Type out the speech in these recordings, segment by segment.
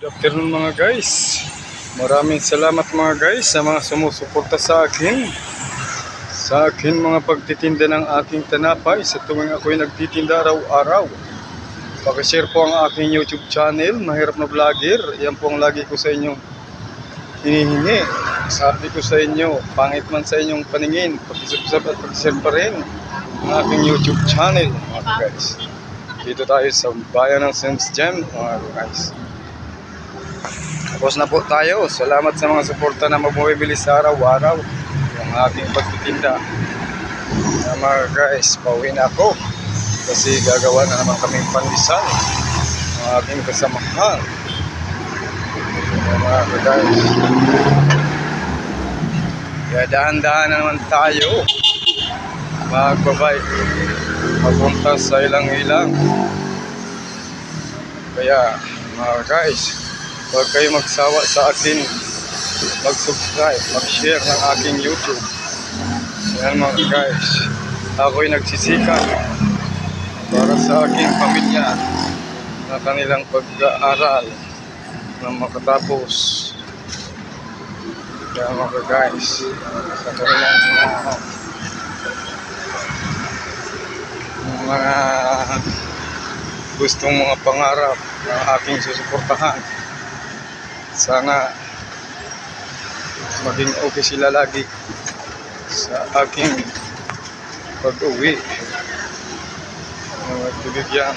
Good afternoon mga guys. Maraming salamat mga guys sa mga sumusuporta sa akin. Sa akin mga pagtitinda ng aking tanapay sa tuwing ako'y nagtitinda araw-araw. Pakishare po ang aking YouTube channel, Mahirap na Vlogger. Yan po ang lagi ko sa inyong hinihingi. Sabi ko sa inyo, pangit man sa inyong paningin, pakisubsab at pakishare pa rin ang aking YouTube channel mga guys. Dito tayo sa bayan ng Sims Gem mga guys. Tapos na po tayo. Salamat sa mga suporta na magbumibili sa araw-araw. Yung aking pagtitinda. Na mga guys, pauwi na ako. Kasi gagawa na naman kaming pandesal. Ang aking kasamahan. Mga guys. Kaya dahan-dahan na naman tayo. Magbabay. Papunta sa ilang-ilang. Kaya mga guys, Huwag kayo magsawa sa akin. Mag-subscribe, mag-share ng aking YouTube. Yan mga guys. Ako'y nagsisikap para sa aking pamilya na kanilang pag-aaral na makatapos. Kaya mga guys, sa kanilang mga mga gustong mga pangarap na aking susuportahan sana maging okay sila lagi sa aking pag-uwi. Na magbibigyan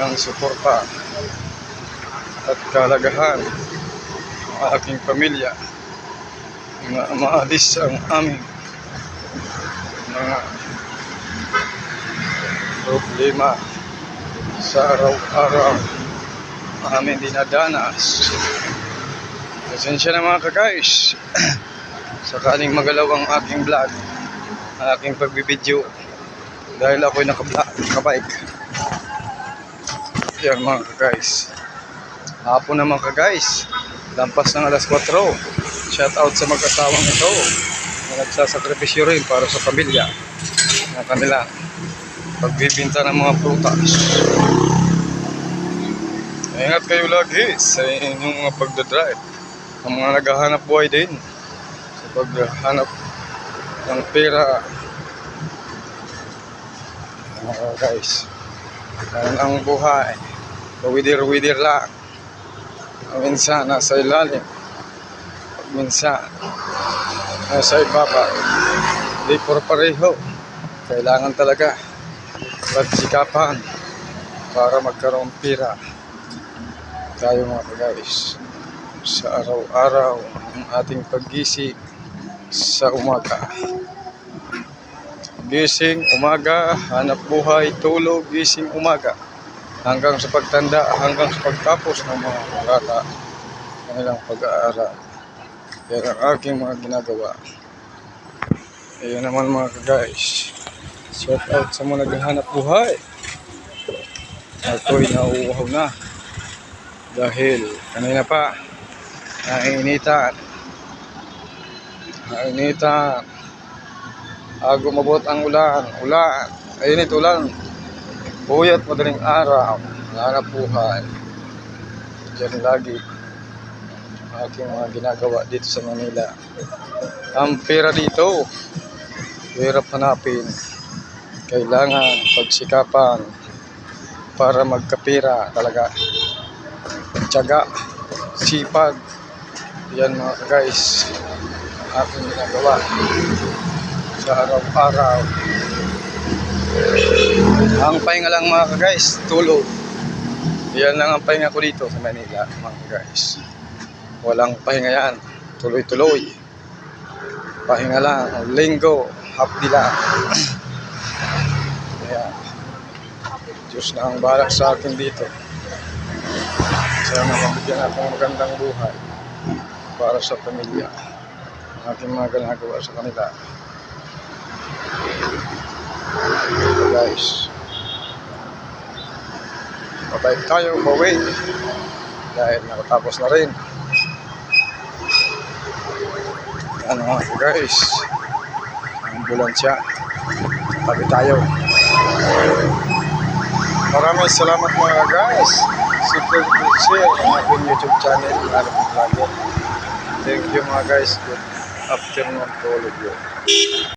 ng suporta at kalagahan ng aking pamilya na maalis ang aming mga problema sa araw-araw amin dinadanas. Pasensya na mga ka-guys. Sakaling magalaw ang aking vlog, ang aking pagbibideo dahil ako'y naka- nakabike. Yan mga ka-guys. Hapon na mga ka-guys. Lampas ng alas 4. Shout out sa mag-asawang ito na nagsasakripisyo rin para sa pamilya na kanila pagbibinta ng mga prutas. Ingat kayo lagi sa inyong mga pagdadrive. Ang mga naghahanap buhay din sa paghanap ng pera. Mga guys, ganun ang buhay. Pawidir-widir lang. Minsan nasa ilalim. Minsan nasa ibaba. Di por pareho. Kailangan talaga pagsikapan para magkaroon pera tayo mga guys sa araw-araw ang ating paggising sa umaga. Gising umaga hanap buhay tulog gising umaga. Hanggang sa pagtanda hanggang sa pagtapos ng mga bata kanilang pag-aaral. Yan ang aking mga ginagawa. Ayun naman mga guys shout out sa mga naghahanap buhay. Ako'y nauuhaw na dahil kanina pa nainitan nainitan ah, gumabot ang ulan ulan init ulan buyat madaling araw hanap buhay. Dyan lagi aking mga ginagawa dito sa Manila. Ang pera dito hirap hanapin. Kailangan pagsikapan para magkapira talaga tiyaga, sipag. Yan mga guys, aking ginagawa sa araw-araw. Ang pahinga lang mga guys, tulog. Yan lang ang pahinga ko dito sa Manila mga guys. Walang pahinga yan, tuloy-tuloy. Pahinga lang, linggo, lang. Kaya, Diyos na ang balak sa akin dito. Sana mabigyan ako ng magandang buhay para sa pamilya. Ang aking mga ginagawa sa kanila. So guys, mabait tayo, bawi. Dahil nakatapos na rin. Ano mga guys, ambulansya. Tabi tayo. Maraming salamat mga guys sa subscribe, share ang aking YouTube channel, Arab Vlogger. Thank you mga guys. Good afternoon to all of you.